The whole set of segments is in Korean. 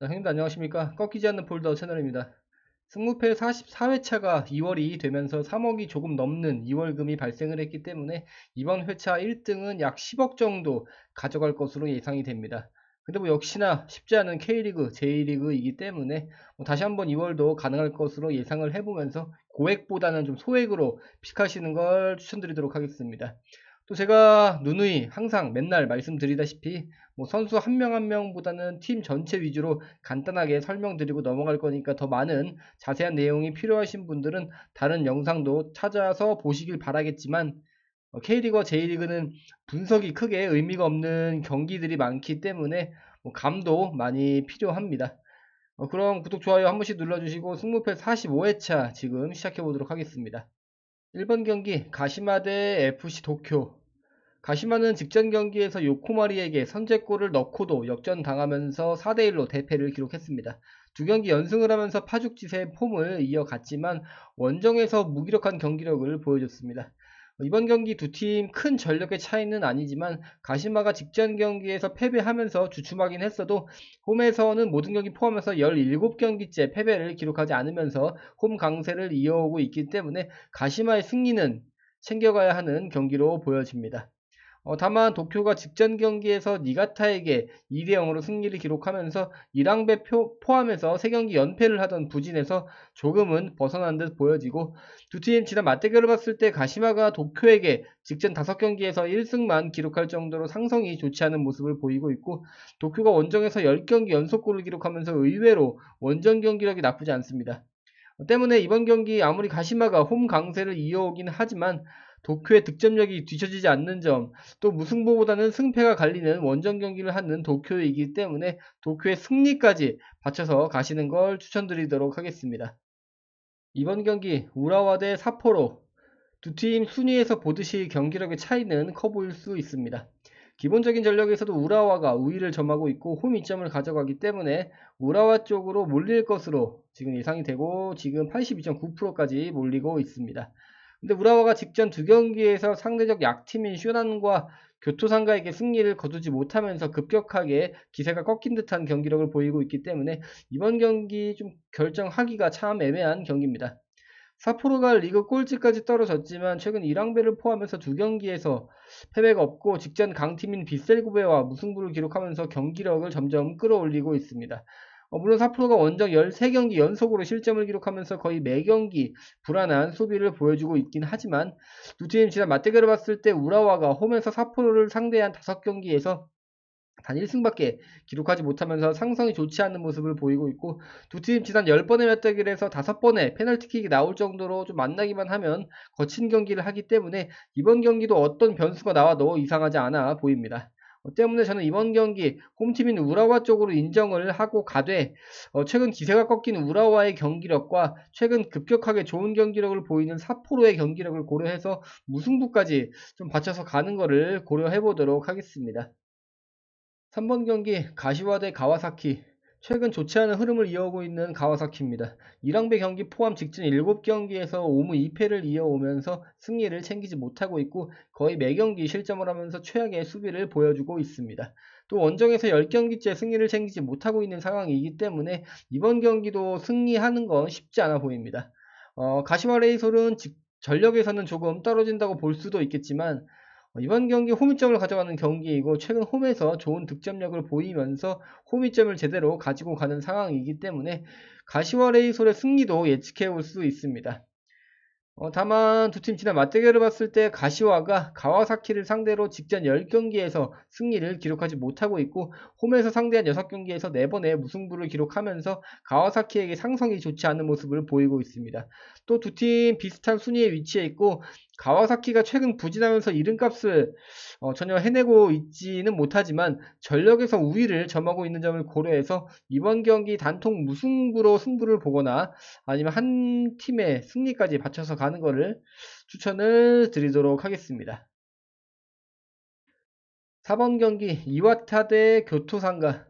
자, 형님들 안녕하십니까? 꺾이지 않는 폴더 채널입니다. 승무패 44회차가 2월이 되면서 3억이 조금 넘는 2월금이 발생을 했기 때문에 이번 회차 1등은 약 10억 정도 가져갈 것으로 예상이 됩니다. 근데 뭐 역시나 쉽지 않은 K리그, J리그이기 때문에 뭐 다시 한번 2월도 가능할 것으로 예상을 해보면서 고액보다는 좀 소액으로 픽하시는 걸 추천드리도록 하겠습니다. 또 제가 누누이 항상 맨날 말씀드리다시피 뭐 선수 한 명 한 명보다는 팀 전체 위주로 간단하게 설명드리고 넘어갈 거니까 더 많은 자세한 내용이 필요하신 분들은 다른 영상도 찾아서 보시길 바라겠지만 어, K리그와 J리그는 분석이 크게 의미가 없는 경기들이 많기 때문에 뭐 감도 많이 필요합니다. 어, 그럼 구독, 좋아요 한 번씩 눌러주시고 승무패 45회차 지금 시작해 보도록 하겠습니다. 1번 경기 가시마 대 FC 도쿄 가시마는 직전 경기에서 요코마리에게 선제골을 넣고도 역전당하면서 4대1로 대패를 기록했습니다. 두 경기 연승을 하면서 파죽지세 폼을 이어갔지만 원정에서 무기력한 경기력을 보여줬습니다. 이번 경기 두 팀 큰 전력의 차이는 아니지만 가시마가 직전 경기에서 패배하면서 주춤하긴 했어도 홈에서는 모든 경기 포함해서 17경기째 패배를 기록하지 않으면서 홈 강세를 이어오고 있기 때문에 가시마의 승리는 챙겨가야 하는 경기로 보여집니다. 어, 다만 도쿄가 직전 경기에서 니가타에게 2대 0으로 승리를 기록하면서 1항배 포함해서 3경기 연패를 하던 부진에서 조금은 벗어난 듯 보여지고 두 팀 지난 맞대결을 봤을 때 가시마가 도쿄에게 직전 5경기에서 1승만 기록할 정도로 상성이 좋지 않은 모습을 보이고 있고 도쿄가 원정에서 10경기 연속골을 기록하면서 의외로 원정 경기력이 나쁘지 않습니다. 때문에 이번 경기 아무리 가시마가 홈 강세를 이어오긴 하지만 도쿄의 득점력이 뒤처지지 않는 점, 또 무승부보다는 승패가 갈리는 원정 경기를 하는 도쿄이기 때문에 도쿄의 승리까지 받쳐서 가시는 걸 추천드리도록 하겠습니다. 이번 경기 우라와 대 사포로 두 팀 순위에서 보듯이 경기력의 차이는 커 보일 수 있습니다. 기본적인 전력에서도 우라와가 우위를 점하고 있고 홈 이점을 가져가기 때문에 우라와 쪽으로 몰릴 것으로 지금 예상이 되고 지금 82.9%까지 몰리고 있습니다. 근데 우라와가 직전 두 경기에서 상대적 약팀인 슈난과 교토상가에게 승리를 거두지 못하면서 급격하게 기세가 꺾인 듯한 경기력을 보이고 있기 때문에 이번 경기 좀 결정하기가 참 애매한 경기입니다. 사포로가 리그 꼴찌까지 떨어졌지만 최근 1항배를 포함해서 두 경기에서 패배가 없고 직전 강팀인 비셀고베와 무승부를 기록하면서 경기력을 점점 끌어올리고 있습니다. 어, 물론 사프로가 원정 13경기 연속으로 실점을 기록하면서 거의 매경기 불안한 수비를 보여주고 있긴 하지만 두 팀 지난 맞대결을 봤을 때 우라와가 홈에서 사프로를 상대한 5경기에서 단 1승밖에 기록하지 못하면서 상성이 좋지 않은 모습을 보이고 있고 두 팀 지난 10번의 맞대결에서 5번의 페널티킥이 나올 정도로 좀 만나기만 하면 거친 경기를 하기 때문에 이번 경기도 어떤 변수가 나와도 이상하지 않아 보입니다. 어, 때문에 저는 이번 경기 홈팀인 우라와 쪽으로 인정을 하고 가되 어, 최근 기세가 꺾인 우라와의 경기력과 최근 급격하게 좋은 경기력을 보이는 사포로의 경기력을 고려해서 무승부까지 좀 받쳐서 가는 것을 고려해 보도록 하겠습니다. 3번 경기 가시와 대 가와사키 최근 좋지 않은 흐름을 이어오고 있는 가와사키입니다. 1항배 경기 포함 직전 7경기에서 5무 2패를 이어오면서 승리를 챙기지 못하고 있고 거의 매경기 실점을 하면서 최악의 수비를 보여주고 있습니다. 또 원정에서 10경기째 승리를 챙기지 못하고 있는 상황이기 때문에 이번 경기도 승리하는 건 쉽지 않아 보입니다. 어, 가시와 레이솔은 전력에서는 조금 떨어진다고 볼 수도 있겠지만 어, 이번 경기 홈이점을 가져가는 경기이고 최근 홈에서 좋은 득점력을 보이면서 홈이점을 제대로 가지고 가는 상황이기 때문에 가시와 레이솔의 승리도 예측해 볼수 있습니다. 어, 다만 두 팀 지난 맞대결을 봤을 때 가시와가 가와사키를 상대로 직전 10경기에서 승리를 기록하지 못하고 있고 홈에서 상대한 6경기에서 4번의 무승부를 기록하면서 가와사키에게 상성이 좋지 않은 모습을 보이고 있습니다. 또 두 팀 비슷한 순위에 위치해 있고 가와사키가 최근 부진하면서 이름값을 어, 전혀 해내고 있지는 못하지만 전력에서 우위를 점하고 있는 점을 고려해서 이번 경기 단통 무승부로 승부를 보거나 아니면 한 팀의 승리까지 받쳐서 가는 것을 추천을 드리도록 하겠습니다. 4번 경기 이와타 대 교토상가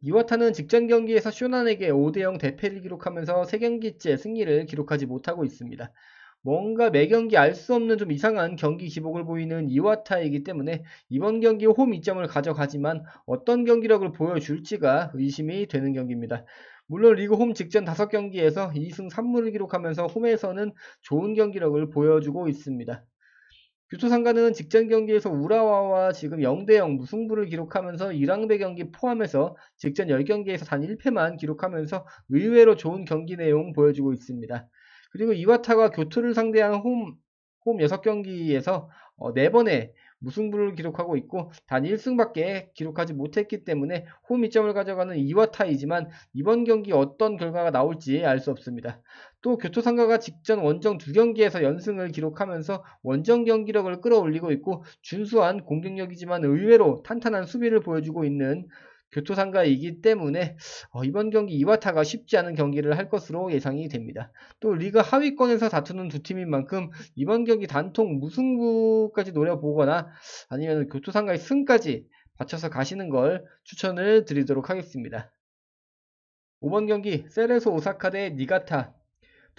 이와타는 직전 경기에서 쇼난에게 5대0 대패를 기록하면서 3경기째 승리를 기록하지 못하고 있습니다. 뭔가 매 경기 알 수 없는 좀 이상한 경기 기복을 보이는 이와타이기 때문에 이번 경기 홈 2점을 가져가지만 어떤 경기력을 보여줄지가 의심이 되는 경기입니다. 물론 리그 홈 직전 5경기에서 2승 3무를 기록하면서 홈에서는 좋은 경기력을 보여주고 있습니다. 규토상가는 직전 경기에서 우라와와 지금 0대0 무승부를 기록하면서 이랑배 경기 포함해서 직전 10경기에서 단 1패만 기록하면서 의외로 좋은 경기 내용 보여주고 있습니다. 그리고 이와타가 교토를 상대한 홈, 홈 6경기에서 어, 4번의 무승부를 기록하고 있고 단 1승밖에 기록하지 못했기 때문에 홈 2점을 가져가는 이와타이지만 이번 경기 어떤 결과가 나올지 알 수 없습니다. 또 교토 상가가 직전 원정 두 경기에서 연승을 기록하면서 원정 경기력을 끌어올리고 있고 준수한 공격력이지만 의외로 탄탄한 수비를 보여주고 있는 교토상가이기 때문에 어, 이번 경기 이와타가 쉽지 않은 경기를 할 것으로 예상이 됩니다. 또 리그 하위권에서 다투는 두 팀인 만큼 이번 경기 단통 무승부까지 노려보거나 아니면 교토상가의 승까지 받쳐서 가시는 걸 추천을 드리도록 하겠습니다. 5번 경기 세레소 오사카 대 니가타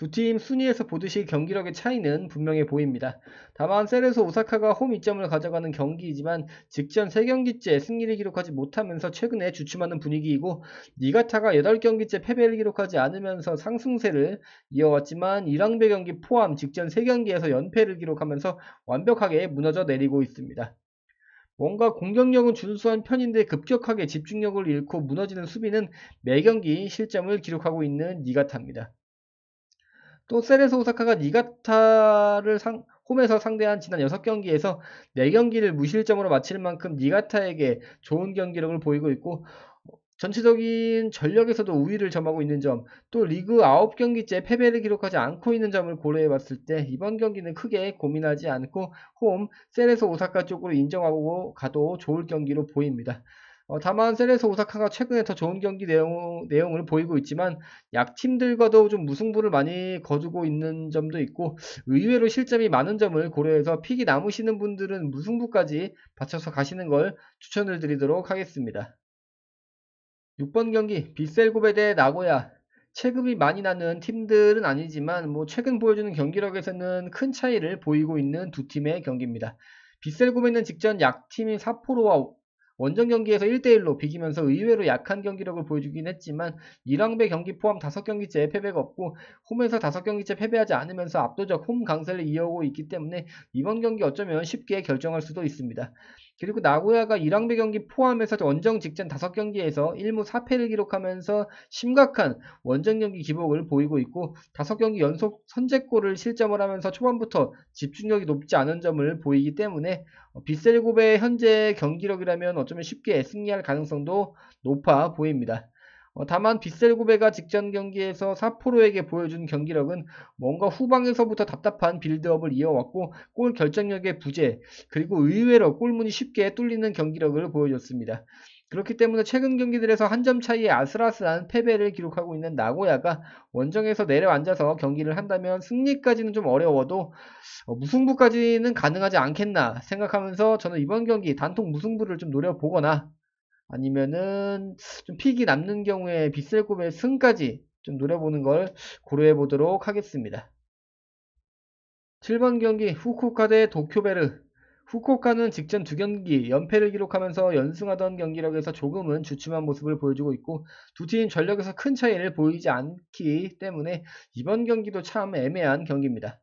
두 팀 순위에서 보듯이 경기력의 차이는 분명해 보입니다. 다만 세레소 오사카가 홈 2점을 가져가는 경기이지만 직전 3경기째 승리를 기록하지 못하면서 최근에 주춤하는 분위기이고 니가타가 8경기째 패배를 기록하지 않으면서 상승세를 이어왔지만 이랑배 경기 포함 직전 3경기에서 연패를 기록하면서 완벽하게 무너져 내리고 있습니다. 뭔가 공격력은 준수한 편인데 급격하게 집중력을 잃고 무너지는 수비는 매 경기 실점을 기록하고 있는 니가타입니다. 또 세레소 오사카가 니가타를 상, 홈에서 상대한 지난 6경기에서 4경기를 무실점으로 마칠 만큼 니가타에게 좋은 경기력을 보이고 있고 전체적인 전력에서도 우위를 점하고 있는 점, 또 리그 9경기째 패배를 기록하지 않고 있는 점을 고려해 봤을 때 이번 경기는 크게 고민하지 않고 홈 세레소 오사카 쪽으로 인정하고 가도 좋을 경기로 보입니다. 어, 다만 세레소 오사카가 최근에 더 좋은 경기 내용, 내용을 보이고 있지만 약팀들과도 좀 무승부를 많이 거두고 있는 점도 있고 의외로 실점이 많은 점을 고려해서 픽이 남으시는 분들은 무승부까지 받쳐서 가시는 걸 추천을 드리도록 하겠습니다. 6번 경기 빗셀고베 대 나고야 체급이 많이 나는 팀들은 아니지만 뭐 최근 보여주는 경기력에서는 큰 차이를 보이고 있는 두 팀의 경기입니다. 빗셀고베는 직전 약팀인 사포로와 원정 경기에서 1대1로 비기면서 의외로 약한 경기력을 보여주긴 했지만 이랑배 경기 포함 5경기째 패배가 없고 홈에서 5경기째 패배하지 않으면서 압도적 홈 강세를 이어오고 있기 때문에 이번 경기 어쩌면 쉽게 결정할 수도 있습니다. 그리고 나고야가 이랑배 경기 포함해서 원정 직전 5경기에서 1무 4패를 기록하면서 심각한 원정 경기 기복을 보이고 있고 5경기 연속 선제골을 실점을 하면서 초반부터 집중력이 높지 않은 점을 보이기 때문에 비셀고베의 현재 경기력이라면 어쩌면 쉽게 승리할 가능성도 높아 보입니다. 어, 다만 빗셀고베가 직전 경기에서 사포로에게 보여준 경기력은 뭔가 후방에서부터 답답한 빌드업을 이어왔고 골 결정력의 부재 그리고 의외로 골문이 쉽게 뚫리는 경기력을 보여줬습니다. 그렇기 때문에 최근 경기들에서 한 점 차이의 아슬아슬한 패배를 기록하고 있는 나고야가 원정에서 내려앉아서 경기를 한다면 승리까지는 좀 어려워도 어, 무승부까지는 가능하지 않겠나 생각하면서 저는 이번 경기 단통 무승부를 좀 노려보거나 아니면은 좀 픽이 남는 경우에 빗셀급의 승까지 좀 노려보는 걸 고려해 보도록 하겠습니다. 7번 경기 후쿠오카 대 도쿄베르 후쿠오카는 직전 두 경기 연패를 기록하면서 연승하던 경기력에서 조금은 주춤한 모습을 보여주고 있고 두 팀 전력에서 큰 차이를 보이지 않기 때문에 이번 경기도 참 애매한 경기입니다.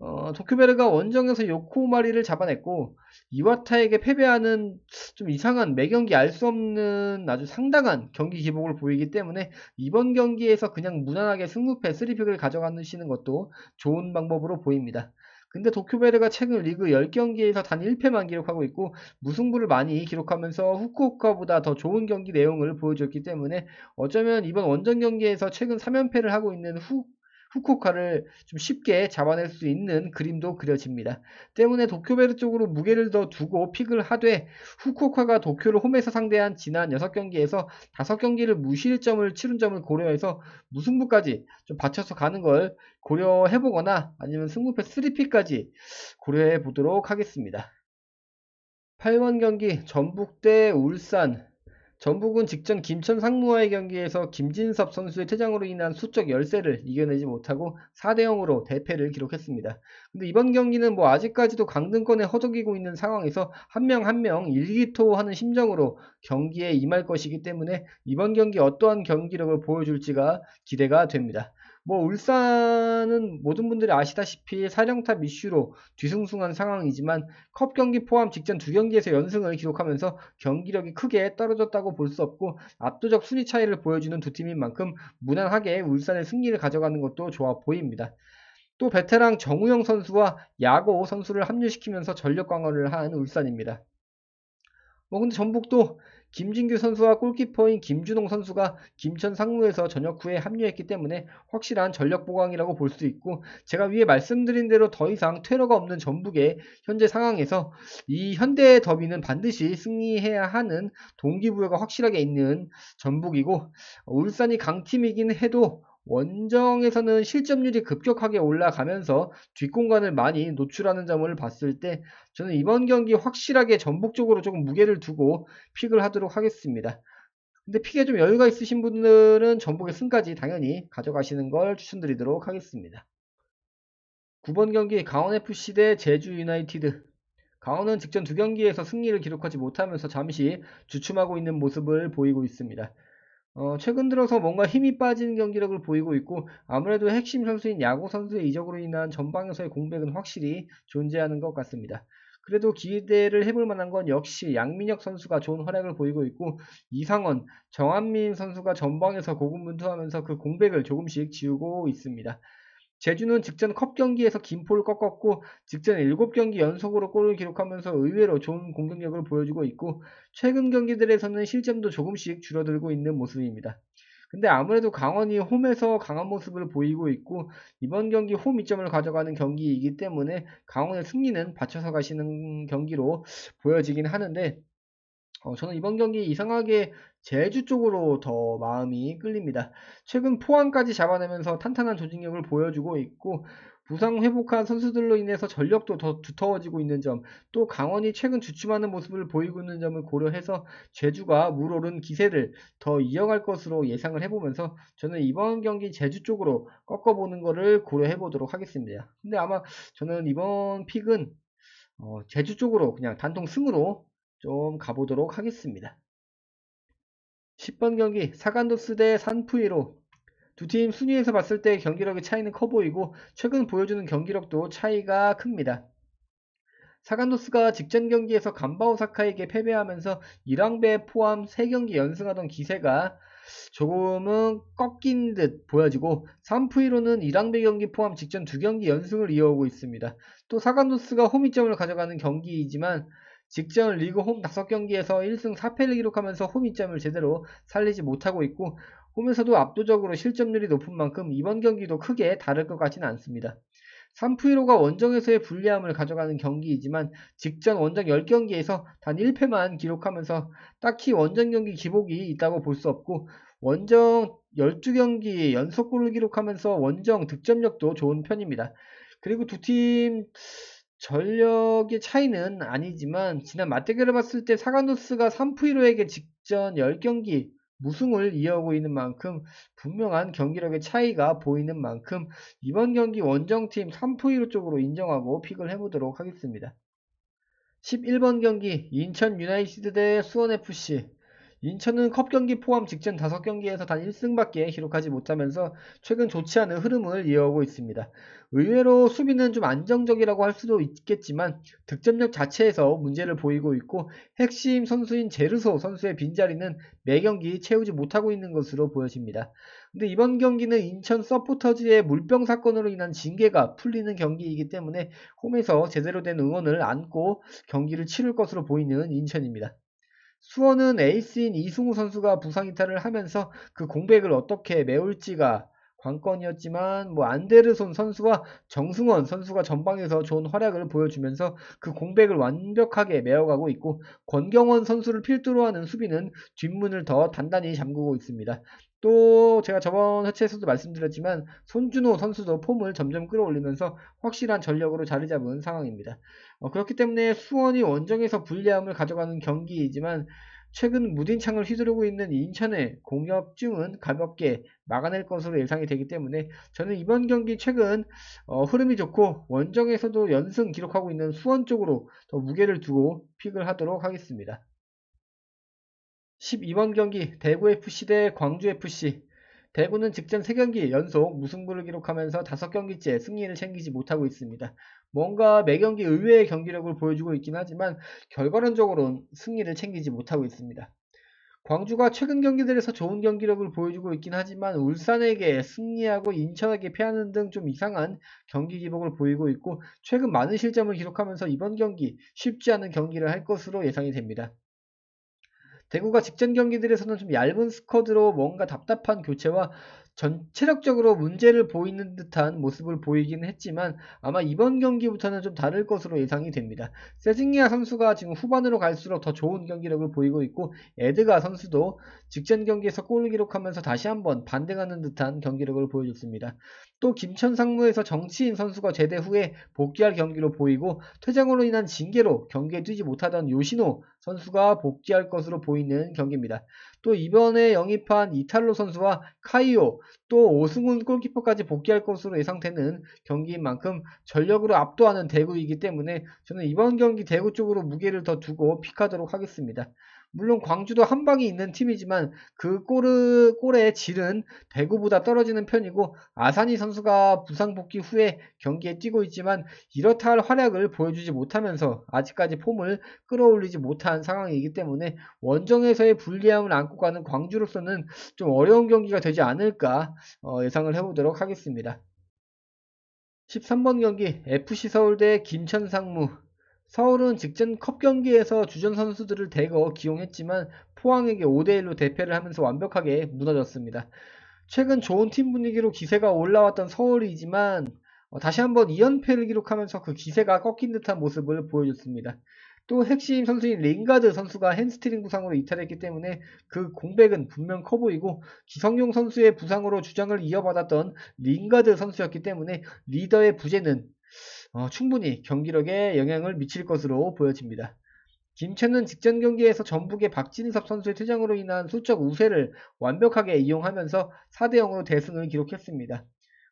어, 도쿄베르가 원정에서 요코마리를 잡아냈고 이와타에게 패배하는 좀 이상한 매경기 알 수 없는 아주 상당한 경기 기복을 보이기 때문에 이번 경기에서 그냥 무난하게 승무패 3픽을 가져가시는 것도 좋은 방법으로 보입니다. 근데 도쿄베르가 최근 리그 10경기에서 단 1패만 기록하고 있고 무승부를 많이 기록하면서 후쿠오카보다 더 좋은 경기 내용을 보여줬기 때문에 어쩌면 이번 원정 경기에서 최근 3연패를 하고 있는 후 후쿠오카를 좀 쉽게 잡아낼 수 있는 그림도 그려집니다. 때문에 도쿄베르 쪽으로 무게를 더 두고 픽을 하되 후쿠오카가 도쿄를 홈에서 상대한 지난 6경기에서 5경기를 무실점을 치른 점을 고려해서 무승부까지 좀 받쳐서 가는 걸 고려해보거나 아니면 승부패 3픽까지 고려해 보도록 하겠습니다. 8번 경기 전북 대 울산 전북은 직전 김천 상무와의 경기에서 김진섭 선수의 퇴장으로 인한 수적 열세를 이겨내지 못하고 4대 0으로 대패를 기록했습니다. 근데 이번 경기는 뭐 아직까지도 강등권에 허덕이고 있는 상황에서 한 명 한 명 일기토하는 심정으로 경기에 임할 것이기 때문에 이번 경기 어떠한 경기력을 보여줄지가 기대가 됩니다. 뭐 울산은 모든 분들이 아시다시피 사령탑 이슈로 뒤숭숭한 상황이지만 컵 경기 포함 직전 두 경기에서 연승을 기록하면서 경기력이 크게 떨어졌다고 볼 수 없고 압도적 순위 차이를 보여주는 두 팀인 만큼 무난하게 울산의 승리를 가져가는 것도 좋아 보입니다. 또 베테랑 정우영 선수와 야고 선수를 합류시키면서 전력 강화를 한 울산입니다. 뭐 근데 전북도 김진규 선수와 골키퍼인 김준홍 선수가 김천 상무에서 전역 후에 합류했기 때문에 확실한 전력 보강이라고 볼 수 있고 제가 위에 말씀드린 대로 더 이상 퇴로가 없는 전북의 현재 상황에서 이 현대 더비는 반드시 승리해야 하는 동기부여가 확실하게 있는 전북이고 울산이 강팀이긴 해도 원정에서는 실점률이 급격하게 올라가면서 뒷공간을 많이 노출하는 점을 봤을 때 저는 이번 경기 확실하게 전북적으로 조금 무게를 두고 픽을 하도록 하겠습니다. 근데 픽에 좀 여유가 있으신 분들은 전북의 승까지 당연히 가져가시는 걸 추천드리도록 하겠습니다. 9번 경기 강원FC 대 제주 유나이티드 강원은 직전 두 경기에서 승리를 기록하지 못하면서 잠시 주춤하고 있는 모습을 보이고 있습니다. 어, 최근 들어서 뭔가 힘이 빠진 경기력을 보이고 있고 아무래도 핵심 선수인 야구 선수의 이적으로 인한 전방에서의 공백은 확실히 존재하는 것 같습니다. 그래도 기대를 해볼 만한 건 역시 양민혁 선수가 좋은 활약을 보이고 있고 이상원, 정한민 선수가 전방에서 고군분투하면서 그 공백을 조금씩 지우고 있습니다. 제주는 직전 컵 경기에서 김포를 꺾었고 직전 7경기 연속으로 골을 기록하면서 의외로 좋은 공격력을 보여주고 있고 최근 경기들에서는 실점도 조금씩 줄어들고 있는 모습입니다. 근데 아무래도 강원이 홈에서 강한 모습을 보이고 있고 이번 경기 홈 2점을 가져가는 경기이기 때문에 강원의 승리는 받쳐서 가시는 경기로 보여지긴 하는데 어, 저는 이번 경기 이상하게 제주 쪽으로 더 마음이 끌립니다. 최근 포항까지 잡아내면서 탄탄한 조직력을 보여주고 있고 부상 회복한 선수들로 인해서 전력도 더 두터워지고 있는 점, 또 강원이 최근 주춤하는 모습을 보이고 있는 점을 고려해서 제주가 물오른 기세를 더 이어갈 것으로 예상을 해보면서 저는 이번 경기 제주 쪽으로 꺾어보는 것을 고려해 보도록 하겠습니다. 근데 아마 저는 이번 픽은 어, 제주 쪽으로 그냥 단통 승으로 좀 가보도록 하겠습니다. 10번 경기 사간도스 대 산푸이로 두 팀 순위에서 봤을 때 경기력의 차이는 커 보이고 최근 보여주는 경기력도 차이가 큽니다. 사간도스가 직전 경기에서 감바오사카에게 패배하면서 1왕배 포함 3경기 연승하던 기세가 조금은 꺾인 듯 보여지고 3푸이로는 1왕배 경기 포함 직전 2경기 연승을 이어오고 있습니다. 또 사간도스가 홈이점을 가져가는 경기이지만 직전 리그 홈 5경기에서 1승 4패를 기록하면서 홈 이점을 제대로 살리지 못하고 있고 홈에서도 압도적으로 실점률이 높은 만큼 이번 경기도 크게 다를 것 같지는 않습니다. 3푸이로가 원정에서의 불리함을 가져가는 경기이지만 직전 원정 10경기에서 단 1패만 기록하면서 딱히 원정 경기 기복이 있다고 볼 수 없고 원정 12경기 연속골을 기록하면서 원정 득점력도 좋은 편입니다. 그리고 두팀 전력의 차이는 아니지만 지난 맞대결을 봤을 때 사간도스가 3푸이로에게 직전 10경기 무승을 이어오고 있는 만큼 분명한 경기력의 차이가 보이는 만큼 이번 경기 원정팀 3푸이로 쪽으로 인정하고 픽을 해보도록 하겠습니다. 11번 경기 인천 유나이티드 대 수원FC 인천은 컵 경기 포함 직전 5경기에서 단 1승밖에 기록하지 못하면서 최근 좋지 않은 흐름을 이어오고 있습니다. 의외로 수비는 좀 안정적이라고 할 수도 있겠지만 득점력 자체에서 문제를 보이고 있고 핵심 선수인 제르소 선수의 빈자리는 매 경기 채우지 못하고 있는 것으로 보여집니다. 근데 이번 경기는 인천 서포터즈의 물병 사건으로 인한 징계가 풀리는 경기이기 때문에 홈에서 제대로 된 응원을 안고 경기를 치를 것으로 보이는 인천입니다. 수원은 에이스인 이승우 선수가 부상 이탈을 하면서 그 공백을 어떻게 메울지가 관건이었지만 뭐 안데르손 선수와 정승원 선수가 전방에서 좋은 활약을 보여주면서 그 공백을 완벽하게 메어가고 있고 권경원 선수를 필두로 하는 수비는 뒷문을 더 단단히 잠그고 있습니다. 또 제가 저번 회차에서도 말씀드렸지만 손준호 선수도 폼을 점점 끌어올리면서 확실한 전력으로 자리 잡은 상황입니다. 어, 그렇기 때문에 수원이 원정에서 불리함을 가져가는 경기이지만 최근 무딘창을 휘두르고 있는 인천의 공격중은 가볍게 막아낼 것으로 예상이 되기 때문에 저는 이번 경기 최근 어, 흐름이 좋고 원정에서도 연승 기록하고 있는 수원 쪽으로 더 무게를 두고 픽을 하도록 하겠습니다. 12번 경기 대구FC 대 광주FC 대구는 직전 3경기 연속 무승부를 기록하면서 5경기째 승리를 챙기지 못하고 있습니다. 뭔가 매경기 의외의 경기력을 보여주고 있긴 하지만 결과론적으로는 승리를 챙기지 못하고 있습니다. 광주가 최근 경기들에서 좋은 경기력을 보여주고 있긴 하지만 울산에게 승리하고 인천에게 패하는 등 좀 이상한 경기 기복을 보이고 있고 최근 많은 실점을 기록하면서 이번 경기 쉽지 않은 경기를 할 것으로 예상이 됩니다. 대구가 직전 경기들에서는 좀 얇은 스쿼드로 뭔가 답답한 교체와 전 체력적으로 문제를 보이는 듯한 모습을 보이긴 했지만 아마 이번 경기부터는 좀 다를 것으로 예상이 됩니다. 세징야 선수가 지금 후반으로 갈수록 더 좋은 경기력을 보이고 있고 에드가 선수도 직전 경기에서 골을 기록하면서 다시 한번 반등하는 듯한 경기력을 보여줬습니다. 또 김천 상무에서 정치인 선수가 제대 후에 복귀할 경기로 보이고 퇴장으로 인한 징계로 경기에 뛰지 못하던 요시노 선수가 복귀할 것으로 보이는 경기입니다. 또 이번에 영입한 이탈로 선수와 카이오 또 오승훈 골키퍼까지 복귀할 것으로 예상되는 경기인 만큼 전력으로 압도하는 대구이기 때문에 저는 이번 경기 대구 쪽으로 무게를 더 두고 픽하도록 하겠습니다. 물론 광주도 한 방이 있는 팀이지만 그 골을, 골의 질은 대구보다 떨어지는 편이고 아산이 선수가 부상 복귀 후에 경기에 뛰고 있지만 이렇다 할 활약을 보여주지 못하면서 아직까지 폼을 끌어올리지 못한 상황이기 때문에 원정에서의 불리함을 안고 가는 광주로서는 좀 어려운 경기가 되지 않을까 어, 예상을 해보도록 하겠습니다. 13번 경기 FC 서울대 김천 상무 서울은 직전 컵 경기에서 주전 선수들을 대거 기용했지만 포항에게 5대1로 대패를 하면서 완벽하게 무너졌습니다. 최근 좋은 팀 분위기로 기세가 올라왔던 서울이지만 어, 다시 한번 2연패를 기록하면서 그 기세가 꺾인 듯한 모습을 보여줬습니다. 또 핵심 선수인 링가드 선수가 햄스트링 부상으로 이탈했기 때문에 그 공백은 분명 커 보이고 기성용 선수의 부상으로 주장을 이어받았던 링가드 선수였기 때문에 리더의 부재는 어, 충분히 경기력에 영향을 미칠 것으로 보여집니다. 김천은 직전 경기에서 전북의 박진섭 선수의 퇴장으로 인한 수적 우세를 완벽하게 이용하면서 4대 0으로 대승을 기록했습니다.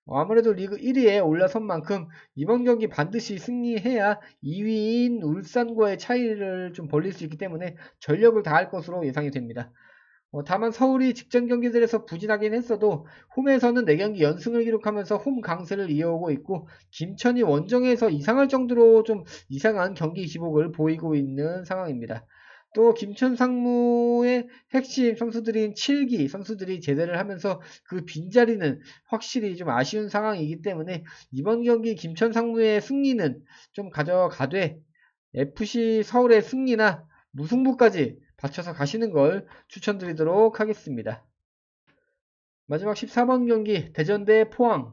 어, 아무래도 리그 1위에 올라선 만큼 이번 경기 반드시 승리해야 2위인 울산과의 차이를 좀 벌릴 수 있기 때문에 전력을 다할 것으로 예상이 됩니다. 어, 다만 서울이 직전 경기들에서 부진하긴 했어도 홈에서는 4경기 연승을 기록하면서 홈 강세를 이어오고 있고 김천이 원정에서 이상할 정도로 좀 이상한 경기 기복을 보이고 있는 상황입니다. 또 김천 상무의 핵심 선수들인 7기 선수들이 제대를 하면서 그 빈자리는 확실히 좀 아쉬운 상황이기 때문에 이번 경기 김천 상무의 승리는 좀 가져가되 FC 서울의 승리나 무승부까지 받쳐서 가시는 걸 추천드리도록 하겠습니다. 마지막 14번 경기 대전 대 포항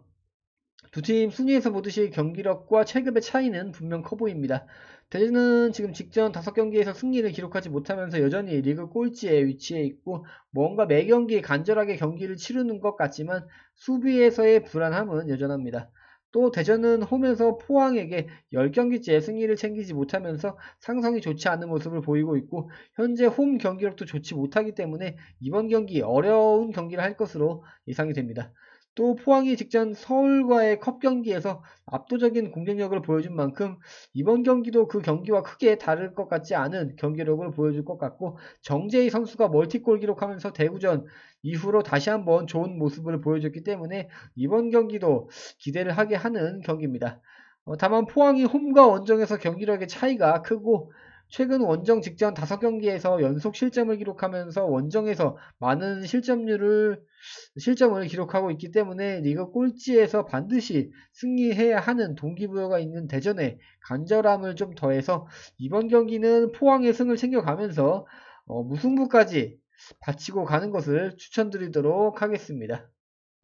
두 팀 순위에서 보듯이 경기력과 체급의 차이는 분명 커 보입니다. 대전은 지금 직전 5경기에서 승리를 기록하지 못하면서 여전히 리그 꼴찌에 위치해 있고 뭔가 매 경기 간절하게 경기를 치르는 것 같지만 수비에서의 불안함은 여전합니다. 또 대전은 홈에서 포항에게 10경기째 승리를 챙기지 못하면서 상성이 좋지 않은 모습을 보이고 있고 현재 홈 경기력도 좋지 못하기 때문에 이번 경기 어려운 경기를 할 것으로 예상이 됩니다. 또 포항이 직전 서울과의 컵 경기에서 압도적인 공격력을 보여준 만큼 이번 경기도 그 경기와 크게 다를 것 같지 않은 경기력을 보여줄 것 같고 정재희 선수가 멀티골 기록하면서 대구전 이후로 다시 한번 좋은 모습을 보여줬기 때문에 이번 경기도 기대를 하게 하는 경기입니다. 어, 다만 포항이 홈과 원정에서 경기력의 차이가 크고 최근 원정 직전 5경기에서 연속 실점을 기록하면서 원정에서 많은 실점률을 실점을 기록하고 있기 때문에 리그 꼴찌에서 반드시 승리해야 하는 동기부여가 있는 대전에 간절함을 좀 더해서 이번 경기는 포항의 승을 챙겨가면서 어, 무승부까지 바치고 가는 것을 추천드리도록 하겠습니다.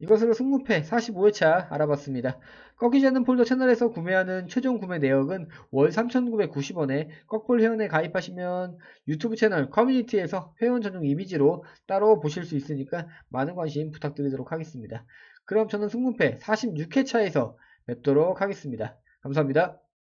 이것으로 승무패 45회차 알아봤습니다. 꺾이지 않는 폴더 채널에서 구매하는 최종 구매 내역은 월 3,990원에 꺾볼 회원에 가입하시면 유튜브 채널 커뮤니티에서 회원 전용 이미지로 따로 보실 수 있으니까 많은 관심 부탁드리도록 하겠습니다. 그럼 저는 승무패 46회차에서 뵙도록 하겠습니다. 감사합니다.